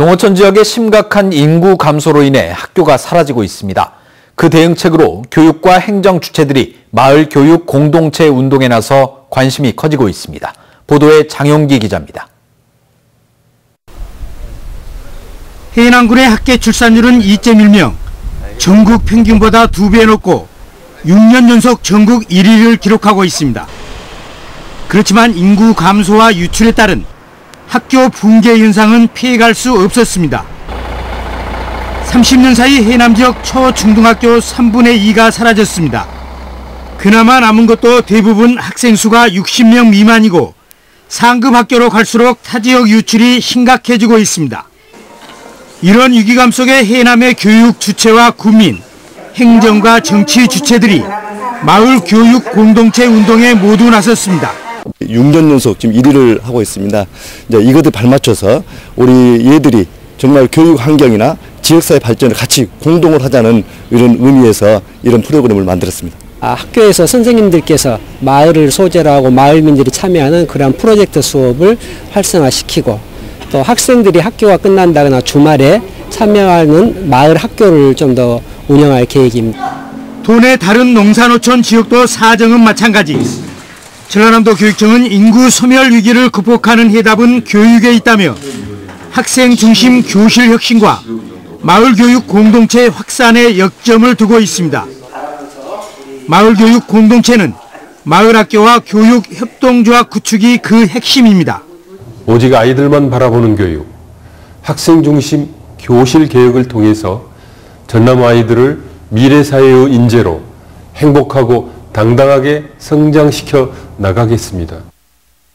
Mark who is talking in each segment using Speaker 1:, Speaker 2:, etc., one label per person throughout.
Speaker 1: 농어촌 지역의 심각한 인구 감소로 인해 학교가 사라지고 있습니다. 그 대응책으로 교육과 행정 주체들이 마을 교육 공동체 운동에 나서 관심이 커지고 있습니다. 보도에 장용기 기자입니다.
Speaker 2: 해남군의 학계 출산율은 2.1명, 전국 평균보다 2배 높고 6년 연속 전국 1위를 기록하고 있습니다. 그렇지만 인구 감소와 유출에 따른 학교 붕괴 현상은 피해갈 수 없었습니다. 30년 사이 해남 지역 초, 중등학교 3분의 2가 사라졌습니다. 그나마 남은 것도 대부분 학생 수가 60명 미만이고 상급 학교로 갈수록 타 지역 유출이 심각해지고 있습니다. 이런 위기감 속에 해남의 교육 주체와 국민, 행정과 정치 주체들이 마을 교육 공동체 운동에 모두 나섰습니다.
Speaker 3: 6년 연속 지금 1위를 하고 있습니다. 이제 이것에 발맞춰서 우리 얘들이 정말 교육 환경이나 지역사회 발전을 같이 공동을 하자는 이런 의미에서 이런 프로그램을 만들었습니다.
Speaker 4: 아, 학교에서 선생님들께서 마을을 소재로 하고 마을민들이 참여하는 그런 프로젝트 수업을 활성화시키고 또 학생들이 학교가 끝난다거나 주말에 참여하는 마을 학교를 좀 더 운영할 계획입니다.
Speaker 2: 도내 다른 농산어촌 지역도 사정은 마찬가지. 전라남도 교육청은 인구 소멸 위기를 극복하는 해답은 교육에 있다며 학생 중심 교실 혁신과 마을 교육 공동체 확산에 역점을 두고 있습니다. 마을 교육 공동체는 마을 학교와 교육 협동조합 구축이 그 핵심입니다.
Speaker 5: 오직 아이들만 바라보는 교육, 학생 중심 교실 개혁을 통해서 전남 아이들을 미래 사회의 인재로 행복하고 당당하게 성장시켜 나가겠습니다.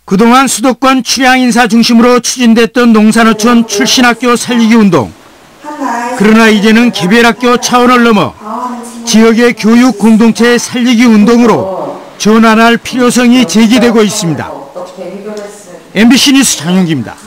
Speaker 2: 그동안 수도권 출향 인사 중심으로 추진됐던 농산어촌 출신학교 살리기 운동. 그러나 이제는 개별학교 차원을 넘어 지역의 교육 공동체 살리기 운동으로 전환할 필요성이 제기되고 있습니다. MBC 뉴스 장용기입니다.